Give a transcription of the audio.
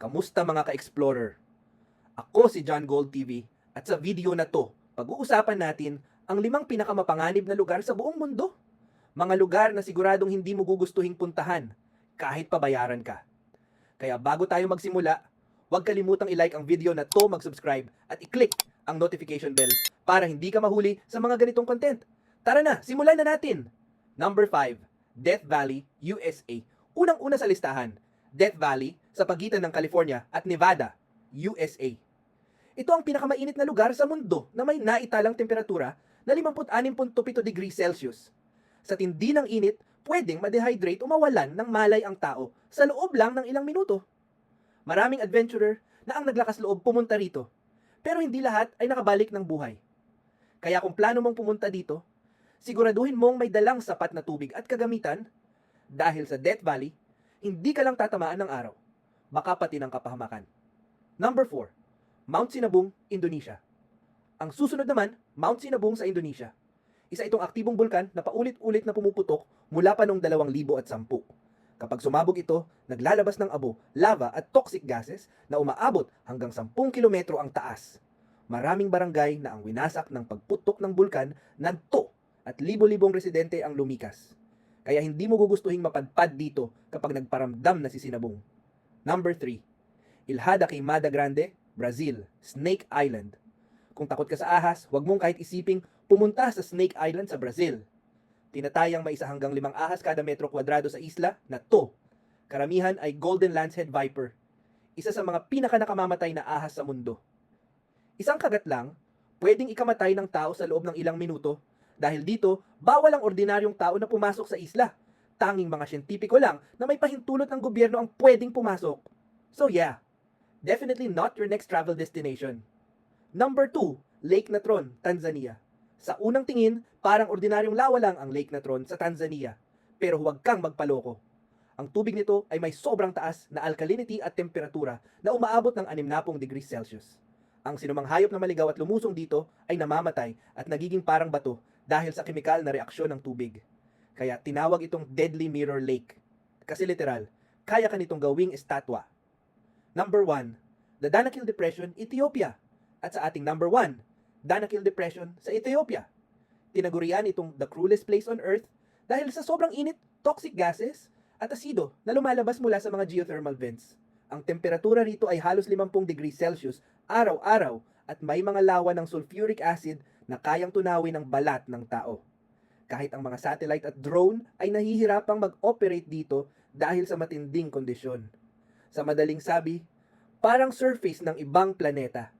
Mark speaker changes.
Speaker 1: Kamusta mga ka-explorer? Ako si John Gold TV at sa video na to, pag-uusapan natin ang limang pinakamapanganib na lugar sa buong mundo. Mga lugar na siguradong hindi mo gugustuhing puntahan kahit pabayaran ka. Kaya bago tayo magsimula, huwag kalimutang i-like ang video na to, mag-subscribe at i-click ang notification bell para hindi ka mahuli sa mga ganitong content. Tara na, simulan na natin! Number 5, Death Valley, USA. Unang-una sa listahan, Death Valley sa pagitan ng California at Nevada, USA. Ito ang pinakamainit na lugar sa mundo na may naitalang temperatura na 56.7 degrees Celsius. Sa tindi ng init, pwedeng ma-dehydrate o mawalan ng malay ang tao sa loob lang ng ilang minuto. Maraming adventurer na ang naglakas loob pumunta rito, pero hindi lahat ay nakabalik ng buhay. Kaya kung plano mong pumunta dito, siguraduhin mong may dalang sapat na tubig at kagamitan dahil sa Death Valley, hindi ka lang tatamaan ng araw, baka pati ng kapahamakan. Number 4, Mount Sinabung, Indonesia. Ang susunod naman, Mount Sinabung sa Indonesia. Isa itong aktibong bulkan na paulit-ulit na pumuputok mula pa noong 2010. Kapag sumabog ito, naglalabas ng abo, lava at toxic gases na umaabot hanggang 10 kilometro ang taas. Maraming barangay na ang winasak ng pagputok ng bulkan nagto at libo-libong residente ang lumikas. Kaya hindi mo gugustuhing mapadpad dito kapag nagparamdam na si Sinabung. Number 3. Ilhada Queimada Grande, Brazil, Snake Island. Kung takot ka sa ahas, huwag mong kahit isiping pumunta sa Snake Island sa Brazil. Tinatayang may isa hanggang limang ahas kada metro kwadrado sa isla na to. Karamihan ay Golden Lancehead Viper, isa sa mga pinaka nakamamatay na ahas sa mundo. Isang kagat lang, pwedeng ikamatay ng tao sa loob ng ilang minuto dahil dito, bawal ang ordinaryong tao na pumasok sa isla. Tanging mga siyentipiko lang na may pahintulot ng gobyerno ang pwedeng pumasok. So yeah, definitely not your next travel destination. Number 2, Lake Natron, Tanzania. Sa unang tingin, parang ordinaryong lawa lang ang Lake Natron sa Tanzania. Pero huwag kang magpaloko. Ang tubig nito ay may sobrang taas na alkalinity at temperatura na umaabot ng 60 degrees Celsius. Ang sinumang hayop na maligaw at lumusong dito ay namamatay at nagiging parang bato dahil sa kemikal na reaksyon ng tubig. Kaya tinawag itong Deadly Mirror Lake. Kasi literal, kaya ka nitong gawing estatwa. Number 1, the Danakil Depression, Ethiopia. At sa ating number 1, Danakil Depression sa Ethiopia. Tinagurian itong the cruelest place on earth dahil sa sobrang init, toxic gases, at asido na lumalabas mula sa mga geothermal vents. Ang temperatura rito ay halos 50 degrees Celsius araw-araw at may mga lawa ng sulfuric acid na kayang tunawin ng balat ng tao. Kahit ang mga satellite at drone ay nahihirapang mag-operate dito dahil sa matinding kondisyon. Sa madaling sabi, parang surface ng ibang planeta.